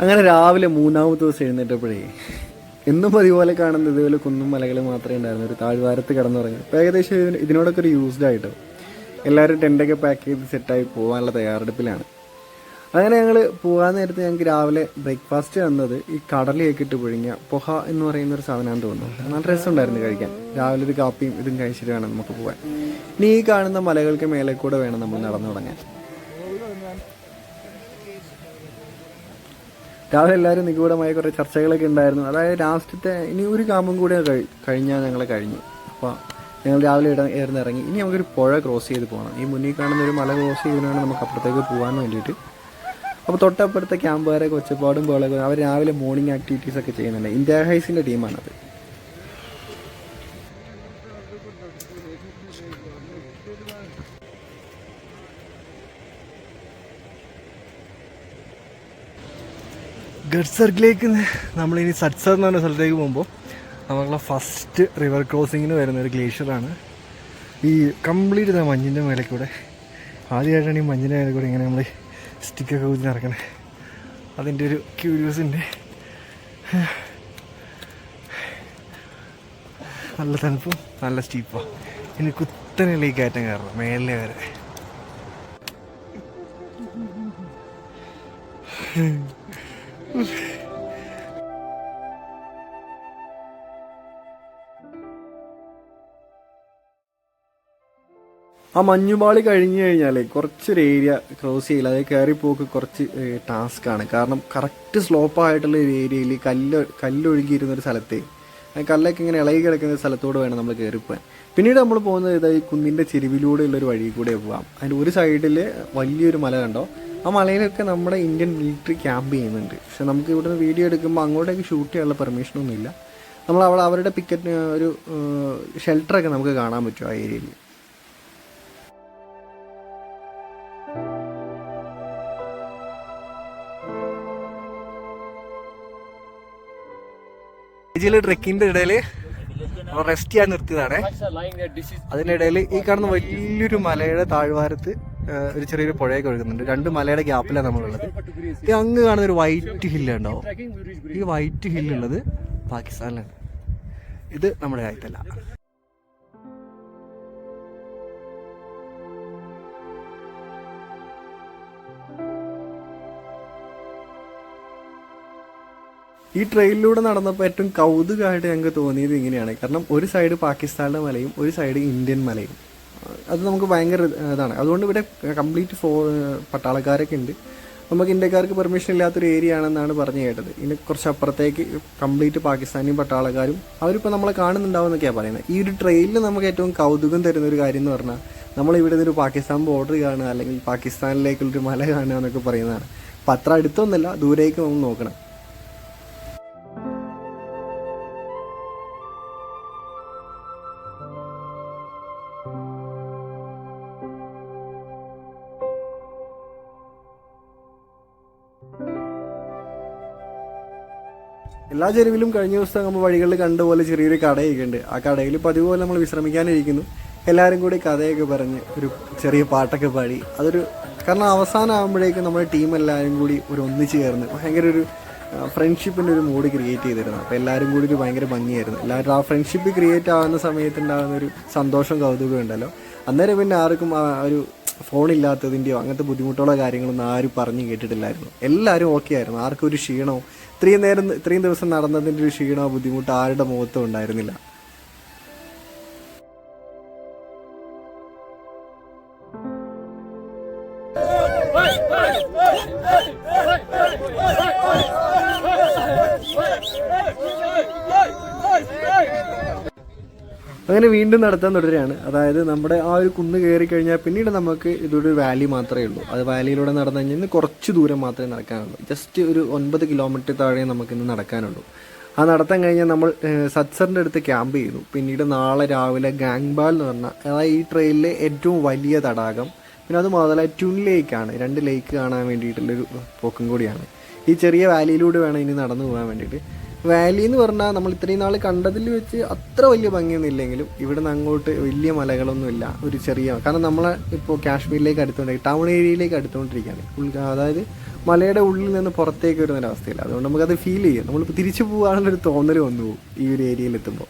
അങ്ങനെ രാവിലെ മൂന്നാമത്തെ ദിവസം എഴുന്നേറ്റപ്പോഴേ എന്നും പതിപോലെ കാണുന്ന ഇതുപോലെ കുന്നും മലകൾ മാത്രമേ ഉണ്ടായിരുന്നു ഒരു താഴ്വാരത്ത് കിടന്നുറങ്ങി. അപ്പോൾ ഏകദേശം ഇതിന് ഇതിനോടൊക്കെ ഒരു യൂസ്ഡ് ആയിട്ട്? എല്ലാവരും ടെന്റൊക്കെ പാക്ക് ചെയ്ത് സെറ്റായി പോകാനുള്ള തയ്യാറെടുപ്പിലാണ്. അങ്ങനെ ഞങ്ങൾ പോകാൻ നേരത്ത് ഞങ്ങൾക്ക് രാവിലെ ബ്രേക്ക്ഫാസ്റ്റ് തന്നത് ഈ കടലയൊക്കെ ഇട്ട് പുഴുങ്ങിയ പൊഹ എന്ന് പറയുന്ന ഒരു സാധനമാണെന്ന് തോന്നുന്നു. നല്ല രസമുണ്ടായിരുന്നു കഴിക്കാൻ. രാവിലെ ഒരു കാപ്പിയും ഇതും കഴിച്ചിട്ട് വേണം നമുക്ക് പോകാൻ. ഇനി ഈ കാണുന്ന മലകൾക്ക് മേലെ കൂടെ വേണം നമ്മൾ നടന്നു തുടങ്ങാൻ രാവിലെ എല്ലാവരും നിഗൂഢമായ കുറേ ചർച്ചകളൊക്കെ ഉണ്ടായിരുന്നു. അതായത് ലാസ്റ്റത്തെ ഇനി ഒരു കാമ്പും കൂടെ കഴി കഴിഞ്ഞാൽ ഞങ്ങൾ കഴിഞ്ഞു. അപ്പോൾ ഞങ്ങൾ രാവിലെ ഇട ഇറങ്ങി ഇനി നമുക്കൊരു പുഴ ക്രോസ് ചെയ്ത് പോകണം. ഈ മുന്നിൽ കാണുന്ന ഒരു മല ക്രോസ് ചെയ്തിനാണ് നമുക്ക് അപ്പുറത്തേക്ക് പോകാൻ വേണ്ടിയിട്ട്. അപ്പോൾ തൊട്ടപ്പുറത്തെ ക്യാമ്പുകാരൊക്കെ ഒച്ചപ്പാടും പോലെ അവർ രാവിലെ മോർണിംഗ് ആക്ടിവിറ്റീസ് ഒക്കെ ചെയ്യുന്നുണ്ട്. ഇന്ത്യ ഹൈസിന്റെ ടീമാണത് ഗഡ് സർക്കിലേക്ക് നമ്മളിനി സത്സർ എന്ന് പറഞ്ഞ സ്ഥലത്തേക്ക് പോകുമ്പോൾ നമ്മളെ ഫസ്റ്റ് റിവർ ക്രോസിങ്ങിന് വരുന്ന ഒരു ഗ്ലേഷ്യറാണ് ഈ കംപ്ലീറ്റ് ഇതാ മഞ്ഞിന്റെ മേലെ കൂടെ ആദ്യമായിട്ടാണ് ഈ മഞ്ഞിന്റെ മേലെ കൂടെ ഇങ്ങനെ നമ്മൾ സ്റ്റിക്കൊക്കെ കുത്തി നടക്കണേ. അതിന്റെ ഒരു ക്യൂരിയസ് ഉണ്ട് നല്ല തണുപ്പും നല്ല സ്റ്റീപ്പാണ് ഇനി കുത്തനെ കയറ്റം കയറണം മേലെ വരെ. ആ മഞ്ഞുപാളി കഴിഞ്ഞു കഴിഞ്ഞാലേ കുറച്ചൊരു ഏരിയ ക്രോസ് ചെയ്യില്ല അതായത് കയറിപ്പോക്ക് കുറച്ച് ടാസ്ക് ആണ്. കാരണം കറക്റ്റ് സ്ലോപ്പായിട്ടുള്ള ഒരു ഏരിയയിൽ കല്ല് കല്ലൊഴുകിയിരുന്ന ഒരു സ്ഥലത്തെ കല്ലൊക്കെ ഇങ്ങനെ ഇളകി കിടക്കുന്ന സ്ഥലത്തൂടെ വേണം നമ്മൾ കയറിപ്പോകാൻ പിന്നീട് നമ്മൾ പോകുന്നത് ഇതാ ഈ കുന്നിന്റെ ചെരുവിലൂടെ ഒരു വഴി കൂടെ പോകാം അതിന്റെ ഒരു സൈഡിൽ വലിയൊരു മല കണ്ടോ? ആ മലയിലൊക്കെ നമ്മുടെ ഇന്ത്യൻ മിലിറ്ററി ക്യാമ്പ് ചെയ്യുന്നുണ്ട്. പക്ഷെ നമുക്ക് ഇവിടുന്ന് വീഡിയോ എടുക്കുമ്പോൾ അങ്ങോട്ടേക്ക് ഷൂട്ട് ചെയ്യാനുള്ള പെർമിഷനൊന്നുമില്ല നമ്മൾ അവിടെ അവരുടെ പിക്കറ്റ് ഒരു ഷെൽട്ടറൊക്കെ നമുക്ക് കാണാൻ പറ്റും ആ ഏരിയയിൽ ഇതിൽ ട്രെക്കിന്റെ ഇടയിൽ റെസ്റ്റ് ചെയ്യാൻ നിർത്തിയതാണ്. അതിനിടയിൽ ഈ കാണുന്ന വലിയൊരു മലയുടെ താഴ്വാരത്ത് ഒരു ചെറിയൊരു പുഴയൊക്കെ ഒഴുകുന്നുണ്ട്. രണ്ട് മലയുടെ ഗ്യാപ്പിലാണ് നമ്മളുള്ളത്. ഈ അങ്ങ് കാണുന്ന ഒരു വൈറ്റ് ഹില്ല് ഉണ്ടാവും. ഈ വൈറ്റ് ഹില്ലുള്ളത് പാകിസ്ഥാനിലാണ്. ഇത് നമ്മുടെ രാജ്യത്തല്ല ഈ ട്രെയിനിലൂടെ നടന്നപ്പോൾ ഏറ്റവും കൗതുകമായിട്ട് ഞങ്ങൾക്ക് തോന്നിയത് ഇങ്ങനെയാണ്. കാരണം ഒരു സൈഡ് പാകിസ്ഥാനിലെ മലയും ഒരു സൈഡ് ഇന്ത്യൻ മലയും. അത് നമുക്ക് ഭയങ്കര ഇതാണ്. അതുകൊണ്ട് ഇവിടെ കംപ്ലീറ്റ് ഫോ പട്ടാളക്കാരൊക്കെ ഉണ്ട്. നമുക്ക് ഇന്ത്യക്കാർക്ക് പെർമിഷൻ ഇല്ലാത്തൊരു ഏരിയ ആണെന്നാണ് പറഞ്ഞു കേട്ടത്. ഇനി കുറച്ച് അപ്പുറത്തേക്ക് കംപ്ലീറ്റ് പാകിസ്ഥാനിയും പട്ടാളക്കാരും അവരിപ്പോൾ നമ്മളെ കാണുന്നുണ്ടാവും എന്നൊക്കെയാണ് പറയുന്നത്. ഈ ഒരു ട്രെയിനിൽ നമുക്ക് ഏറ്റവും കൗതുകം തരുന്ന ഒരു കാര്യം എന്ന് പറഞ്ഞാൽ നമ്മൾ ഇവിടെ നിന്നൊരു പാകിസ്ഥാൻ ബോർഡർ കാണുക അല്ലെങ്കിൽ പാകിസ്ഥാനിലേക്കുള്ളൊരു മല കാണുക എന്നൊക്കെ പറയുന്നതാണ്. അപ്പം അത്ര അടുത്തൊന്നുമല്ല ദൂരേക്ക് നമ്മൾ നോക്കണം. എല്ലാ ചെരുവിലും കഴിഞ്ഞ ദിവസം നമ്മൾ വഴികളിൽ കണ്ട പോലെ ചെറിയൊരു കടയൊക്കെ ഉണ്ട് ആ കടയിൽ പതിവ് പോലെ നമ്മൾ വിശ്രമിക്കാനിരിക്കുന്നു. എല്ലാവരും കൂടി കഥയൊക്കെ പറഞ്ഞ് ഒരു ചെറിയ പാട്ടൊക്കെ പാടി. അതൊരു കാരണം അവസാനം ആകുമ്പോഴേക്കും നമ്മുടെ ടീം എല്ലാവരും കൂടി ഒരു ഒന്നിച്ച് ചേർന്ന് ഭയങ്കര ഒരു ഫ്രണ്ട്ഷിപ്പിന്റെ ഒരു മൂഡ് ക്രിയേറ്റ് ചെയ്തിരുന്നു. അപ്പോൾ എല്ലാവരും കൂടി ഒരു ഭയങ്കര ഭംഗിയായിരുന്നു. എല്ലാവരും ആ ഫ്രണ്ട്ഷിപ്പ് ക്രിയേറ്റ് ആവുന്ന സമയത്തുണ്ടാകുന്ന ഒരു സന്തോഷം കൗതുകം ഉണ്ടല്ലോ. അന്നേരം പിന്നെ ആർക്കും ആ ഒരു ഫോണില്ലാത്തതിന്റെയോ അങ്ങനത്തെ ബുദ്ധിമുട്ടുള്ള കാര്യങ്ങളൊന്നും ആരും പറഞ്ഞു കേട്ടിട്ടില്ലായിരുന്നു. എല്ലാവരും ഓക്കെ ആയിരുന്നു. ആർക്കും ഒരു ക്ഷീണമോ ഇത്രയും നേരം ഇത്രയും ദിവസം നടന്നതിന്റെ ഒരു ക്ഷീണമോ ബുദ്ധിമുട്ടോ ആരുടെ മുഖത്തും ഉണ്ടായിരുന്നില്ല അങ്ങനെ വീണ്ടും നടത്താൻ തുടരുകയാണ്. അതായത് നമ്മുടെ ആ ഒരു കുന്ന് കയറി കഴിഞ്ഞാൽ പിന്നീട് നമുക്ക് ഇതൊരു വാലി മാത്രമേ ഉള്ളൂ. അത് വാലിയിലൂടെ നടന്നു കഴിഞ്ഞാൽ കുറച്ച് ദൂരം മാത്രമേ നടക്കാനുള്ളൂ. ജസ്റ്റ് ഒരു ഒൻപത് കിലോമീറ്റർ താഴെ നമുക്ക് ഇന്ന് നടക്കാനുള്ളൂ. ആ നടത്താൻ കഴിഞ്ഞാൽ നമ്മൾ സത്സറിന്റെ അടുത്ത് ക്യാമ്പ് ചെയ്തു പിന്നീട് നാളെ രാവിലെ ഗാങ്ബാൽ എന്ന് പറഞ്ഞാൽ അതായത് ഈ ട്രെയിനിലെ ഏറ്റവും വലിയ തടാകം. പിന്നെ അത് മുതല ട്യൂൺ ലേക്കാണ് രണ്ട് ലേക്ക് കാണാൻ വേണ്ടിയിട്ടുള്ളൊരു പോക്കും കൂടിയാണ്. ഈ ചെറിയ വാലിയിലൂടെ വേണം ഇനി നടന്നു പോകാൻ വേണ്ടിയിട്ട്. വാലി എന്ന് പറഞ്ഞാൽ നമ്മൾ ഇത്രയും നാൾ കണ്ടതിൽ വെച്ച് അത്ര വലിയ ഭംഗിയൊന്നും ഇല്ലെങ്കിലും ഇവിടെ നിന്ന് അങ്ങോട്ട് വലിയ മലകളൊന്നുമില്ല. ഒരു ചെറിയ കാരണം നമ്മൾ ഇപ്പോൾ കാശ്മീരിലേക്ക് അടുത്തുകൊണ്ടിരിക്കുക ടൗൺ ഏരിയയിലേക്ക് അടുത്തുകൊണ്ടിരിക്കുകയാണ്. അതായത് മലയുടെ ഉള്ളിൽ നിന്ന് പുറത്തേക്ക് വരുന്ന അവസ്ഥയില്ല. അതുകൊണ്ട് നമുക്കത് ഫീൽ ചെയ്യും. നമ്മളിപ്പോൾ തിരിച്ചു പോകാനുള്ളൊരു തോന്നൽ വന്നു പോകും ഈ ഒരു ഏരിയയിൽ എത്തുമ്പോൾ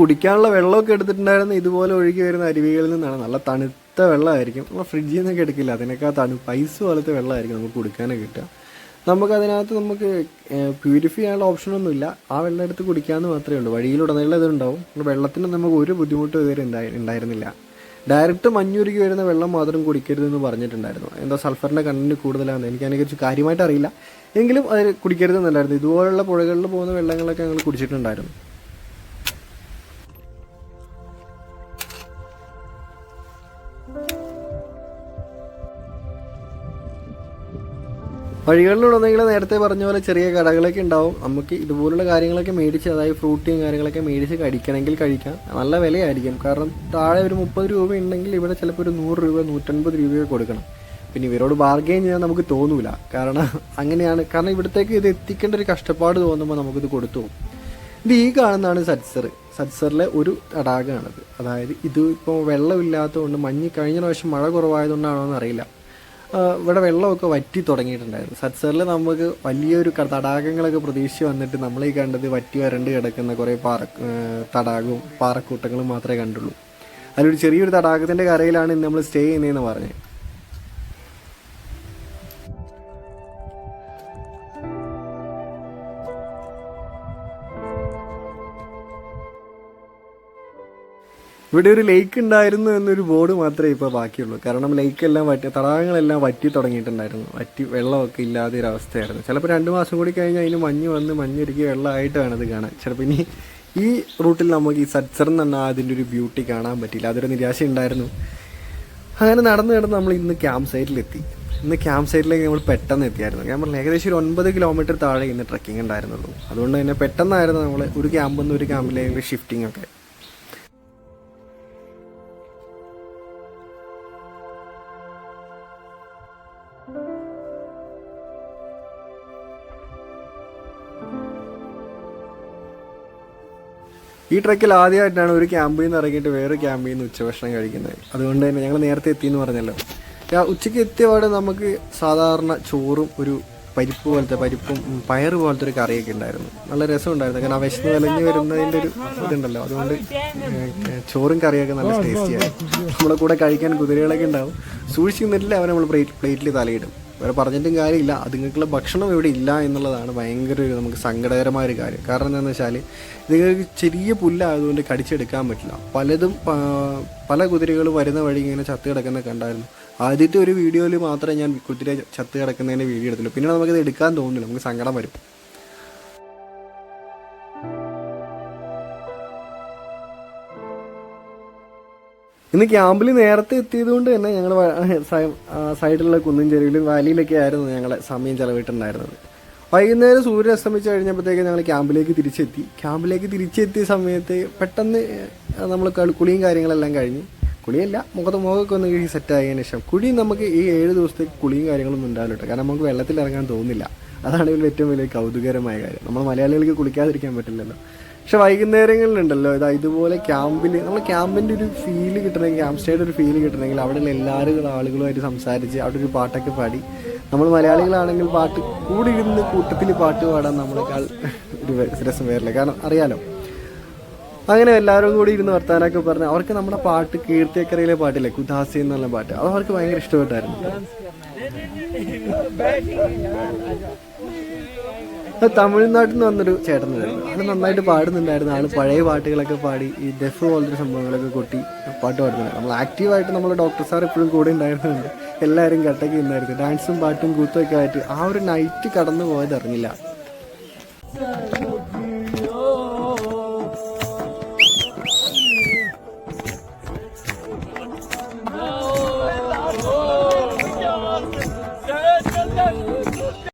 കുടിക്കാനുള്ള വെള്ളമൊക്കെ എടുത്തിട്ടുണ്ടായിരുന്നു ഇതുപോലെ ഒഴുകി വരുന്ന അരുവികളിൽ നിന്നാണ്. നല്ല തണുത്ത വെള്ളമായിരിക്കും. നമ്മൾ ഫ്രിഡ്ജിൽ നിന്നൊക്കെ എടുക്കില്ല? അതിനൊക്കെ തണു പൈസ പോലത്തെ വെള്ളമായിരിക്കും നമുക്ക് കുടിക്കാനൊക്കെ കിട്ടുക. നമുക്ക് അതിനകത്ത് നമുക്ക് പ്യൂരിഫൈ ചെയ്യാനുള്ള ഓപ്ഷനൊന്നുമില്ല ആ വെള്ളം എടുത്ത് കുടിക്കാമെന്ന് മാത്രമേ ഉള്ളൂ. വഴിയിലുടനീളം ഇതുണ്ടാവും വെള്ളത്തിന് നമുക്ക് ഒരു ബുദ്ധിമുട്ടും ഇതുവരെ ഉണ്ടായിരുന്നില്ല. ഡയറക്റ്റ് മഞ്ഞുരുകി വരുന്ന വെള്ളം മാത്രം കുടിക്കരുതെന്ന് പറഞ്ഞിട്ടുണ്ടായിരുന്നു. എന്താ സൾഫറിന്റെ കണ്ടന്റ് കൂടുതലാണ് എനിക്ക് അതിനെക്കുറിച്ച് കാര്യമായിട്ട് അറിയില്ല എങ്കിലും അത് കുടിക്കരുതെന്നല്ലായിരുന്നു. ഇതുപോലുള്ള പുഴകളിൽ പോകുന്ന വെള്ളങ്ങളൊക്കെ ഞങ്ങൾ കുടിച്ചിട്ടുണ്ടായിരുന്നു. വഴികളിലുടനീളം നേരത്തെ പറഞ്ഞ പോലെ ചെറിയ കടകളൊക്കെ ഉണ്ടാവും. നമുക്ക് ഇതുപോലുള്ള കാര്യങ്ങളൊക്കെ മേടിച്ച് അതായത് ഫ്രൂട്ടിയും കാര്യങ്ങളൊക്കെ മേടിച്ച് കഴിക്കണമെങ്കിൽ കഴിക്കാം. നല്ല വിലയായിരിക്കും. കാരണം താഴെ ഒരു മുപ്പത് രൂപ ഉണ്ടെങ്കിൽ ഇവിടെ ചിലപ്പോൾ ഒരു നൂറ് രൂപ നൂറ്റൻപത് രൂപയൊക്കെ കൊടുക്കണം. പിന്നെ ഇവരോട് ബാർഗെയിൻ ചെയ്യാൻ നമുക്ക് തോന്നൂല. കാരണം അങ്ങനെയാണ്. കാരണം ഇവിടത്തേക്ക് ഇത് എത്തിക്കേണ്ട ഒരു കഷ്ടപ്പാട് തോന്നുമ്പോൾ നമുക്കിത് കൊടുത്തു പോകും. ഇത് ഈ കാണുന്നതാണ് സത്സർ. സത്സറിലെ ഒരു തടാകമാണത്. അതായത് ഇത് ഇപ്പോൾ വെള്ളമില്ലാത്തതുകൊണ്ട് മഞ്ഞ് കഴിഞ്ഞ പ്രാവശ്യം മഴ കുറവായതുകൊണ്ടാണോ എന്ന് അറിയില്ല ആ, ഇവിടെ വെള്ളമൊക്കെ വറ്റി തുടങ്ങിയിട്ടുണ്ടായിരുന്നു. സത്സറിൽ നമുക്ക് വലിയൊരു തടാകങ്ങളൊക്കെ പ്രതീക്ഷിച്ച് വന്നിട്ട് നമ്മൾ ഈ കണ്ടത് വറ്റി വരണ്ട് കിടക്കുന്ന കുറേ പാറ തടാകവും പാറക്കൂട്ടങ്ങളും മാത്രമേ കണ്ടുള്ളൂ. അതിലൊരു ചെറിയൊരു തടാകത്തിന്റെ കരയിലാണ് ഇന്ന് നമ്മൾ സ്റ്റേ ചെയ്യുന്നതെന്ന് പറഞ്ഞത് ഇവിടെ ഒരു ലേക്ക് ഉണ്ടായിരുന്നു എന്നൊരു ബോർഡ് മാത്രമേ ഇപ്പോൾ ബാക്കിയുള്ളൂ. കാരണം ലേക്കെല്ലാം വറ്റി തടാകങ്ങളെല്ലാം വറ്റി തുടങ്ങിയിട്ടുണ്ടായിരുന്നു. വറ്റി വെള്ളമൊക്കെ ഇല്ലാതെ ഒരു അവസ്ഥയായിരുന്നു. ചിലപ്പോൾ രണ്ട് മാസം കൂടി കഴിഞ്ഞാൽ അതിന് മഞ്ഞ് വന്ന് മഞ്ഞൊരുക്കി വെള്ളമായിട്ട് വേണം ഇത് കാണാൻ. ചിലപ്പോൾ ഇനി ഈ റൂട്ടിൽ നമുക്ക് ഈ എന്ന് പറഞ്ഞാൽ അതിന്റെ ഒരു ബ്യൂട്ടി കാണാൻ പറ്റില്ല അതൊരു നിരാശ ഉണ്ടായിരുന്നു. അങ്ങനെ നടന്ന് നടന്ന് നമ്മൾ ഇന്ന് ക്യാമ്പ് സൈറ്റിലെത്തി ഇന്ന് ക്യാമ്പ് സൈറ്റിലേക്ക് നമ്മൾ പെട്ടെന്ന് എത്തിയായിരുന്നു. ഞാൻ പറഞ്ഞു ഏകദേശം ഒരു ഒൻപത് കിലോമീറ്റർ താഴെ ഇന്ന് ട്രക്കിംഗ് ഉണ്ടായിരുന്നുള്ളൂ. അതുകൊണ്ട് തന്നെ പെട്ടെന്നായിരുന്നു നമ്മൾ ഒരു ക്യാമ്പിൽ നിന്ന് ഒരു ക്യാമ്പിലേക്ക് ഷിഫ്റ്റിംഗ് ഒക്കെ. ഈ ട്രക്കിൽ ആദ്യമായിട്ടാണ് ഒരു ക്യാമ്പിൽ നിന്ന് ഇറങ്ങിയിട്ട് വേറെ ക്യാമ്പിൽ നിന്ന് ഉച്ചഭക്ഷണം കഴിക്കുന്നത്. അതുകൊണ്ട് തന്നെ ഞങ്ങൾ നേരത്തെ എത്തിയെന്ന് പറഞ്ഞല്ലോ. ഉച്ചയ്ക്ക് എത്തിയപാട് നമുക്ക് സാധാരണ ചോറും ഒരു പരിപ്പ് പോലത്തെ പരിപ്പും പയർ പോലത്തെ ഒരു കറിയൊക്കെ ഉണ്ടായിരുന്നു. നല്ല രസമുണ്ടായിരുന്നു. കാരണം ആ വിശന്ന് വിലഞ്ഞ് വരുന്നതിന്റെ ഒരു ഇതുണ്ടല്ലോ. അതുകൊണ്ട് ചോറും കറിയൊക്കെ നല്ല ടേസ്റ്റിയാണ് നമ്മുടെ കൂടെ കഴിക്കാൻ കുതിരകളൊക്കെ ഉണ്ടാവും. സൂക്ഷിക്കുന്നില്ല അവർ നമ്മൾ പ്ലേറ്റ് പ്ലേറ്റിൽ തലയിടും. വേറെ പറഞ്ഞിട്ടും കാര്യമില്ല. അതുങ്ങൾക്കുള്ള ഭക്ഷണം ഇവിടെ ഇല്ല എന്നുള്ളതാണ് ഭയങ്കര ഒരു നമുക്ക് സങ്കടകരമായ ഒരു കാര്യം. കാരണം എന്താണെന്ന് വെച്ചാൽ ഇതുങ്ങൾക്ക് ചെറിയ പുല്ലായതുകൊണ്ട് കടിച്ചെടുക്കാൻ പറ്റില്ല. പലതും പല കുതിരകൾ വരുന്ന വഴി ഇങ്ങനെ ചത്ത് കിടക്കുന്ന കണ്ടായിരുന്നു. ആദ്യത്തെ ഒരു വീഡിയോയിൽ മാത്രമേ ഞാൻ കുതിര ചത്ത് കിടക്കുന്നതിന്റെ വീഡിയോ എടുത്തുള്ളൂ പിന്നെ നമുക്കത് എടുക്കാൻ തോന്നുന്നില്ല. നമുക്ക് സങ്കടം വരും. ഇന്ന് ക്യാമ്പിൽ നേരത്തെ എത്തിയത് കൊണ്ട് തന്നെ ഞങ്ങൾ സൈഡിലുള്ള കുന്നിൻ ചെരുവിലും വാലിയിലൊക്കെ ആയിരുന്നു ഞങ്ങളെ സമയം ചെലവിട്ടുണ്ടായിരുന്നത്. വൈകുന്നേരം സൂര്യൻ അസ്തമിച്ച് കഴിഞ്ഞപ്പോഴത്തേക്ക് ഞങ്ങൾ ക്യാമ്പിലേക്ക് തിരിച്ചെത്തി. ക്യാമ്പിലേക്ക് തിരിച്ചെത്തിയ സമയത്ത് പെട്ടെന്ന് നമ്മൾ കുളിയും കാര്യങ്ങളെല്ലാം കഴിഞ്ഞ് കുളിയല്ല മുഖത്ത് മുഖമൊക്കെ ഒന്ന് സെറ്റ് ആയതിനു ശേഷം കുഴി നമുക്ക് ഈ ഏഴ് ദിവസത്തേക്ക് കുളിയും കാര്യങ്ങളൊന്നും ഉണ്ടാവില്ല കാരണം നമുക്ക് വെള്ളത്തിൽ ഇറങ്ങാൻ തോന്നില്ല. അതാണ് ഇതിൽ ഏറ്റവും വലിയ കൗതുകരമായ കാര്യം. നമ്മൾ മലയാളികൾക്ക് കുളിക്കാതിരിക്കാൻ പറ്റില്ലല്ലോ. പക്ഷെ വൈകുന്നേരങ്ങളിലുണ്ടല്ലോ ഇതാ ഇതുപോലെ ക്യാമ്പിൽ നമ്മൾ ക്യാമ്പിന്റെ ഒരു ഫീൽ കിട്ടണമെങ്കിൽ ക്യാമ്പ് സ്റ്റേയുടെ ഒരു ഫീൽ കിട്ടണമെങ്കിൽ അവിടെയുള്ള എല്ലാവരും ആളുകളുമായിട്ട് സംസാരിച്ച് അവിടെ ഒരു പാട്ടൊക്കെ പാടി. നമ്മൾ മലയാളികളാണെങ്കിൽ പാട്ട് കൂടി ഇരുന്ന് കൂട്ടത്തിൽ പാട്ട് പാടാൻ നമ്മളെക്കാൾ ഒരു രസം വരില്ല കാരണം അറിയാലോ അങ്ങനെ എല്ലാവരും കൂടി ഇരുന്ന് വർത്താനൊക്കെ പറഞ്ഞ് അവർക്ക് നമ്മുടെ പാട്ട് കീർത്തിയക്കരയിലെ പാട്ടില്ലേ കുദാസി എന്നുള്ള പാട്ട് അത് അവർക്ക് ഭയങ്കര ഇഷ്ടപ്പെട്ടായിരുന്നു. തമിഴ്നാട്ടിൽ നിന്ന് വന്നൊരു ചേട്ടനായിരുന്നു ആൾ നന്നായിട്ട് പാടുന്നുണ്ടായിരുന്നു. ആൾ പഴയ പാട്ടുകളൊക്കെ പാടി ഈ ഡെഫ് പോലത്തെ സംഭവങ്ങളൊക്കെ കൊട്ടി പാട്ട് പാടുന്നുണ്ട്. നമ്മൾ ആക്റ്റീവായിട്ട് നമ്മൾ ഡോക്ടർ സാർ എപ്പോഴും കൂടെ ഉണ്ടായിരുന്നുണ്ട്. എല്ലാവരും കട്ടൊക്കെ ഉണ്ടായിരുന്നു ഡാൻസും പാട്ടും കൂത്തും ഒക്കെ ആയിട്ട് ആ ഒരു നൈറ്റ് കടന്നു പോയത് അറിഞ്ഞില്ല.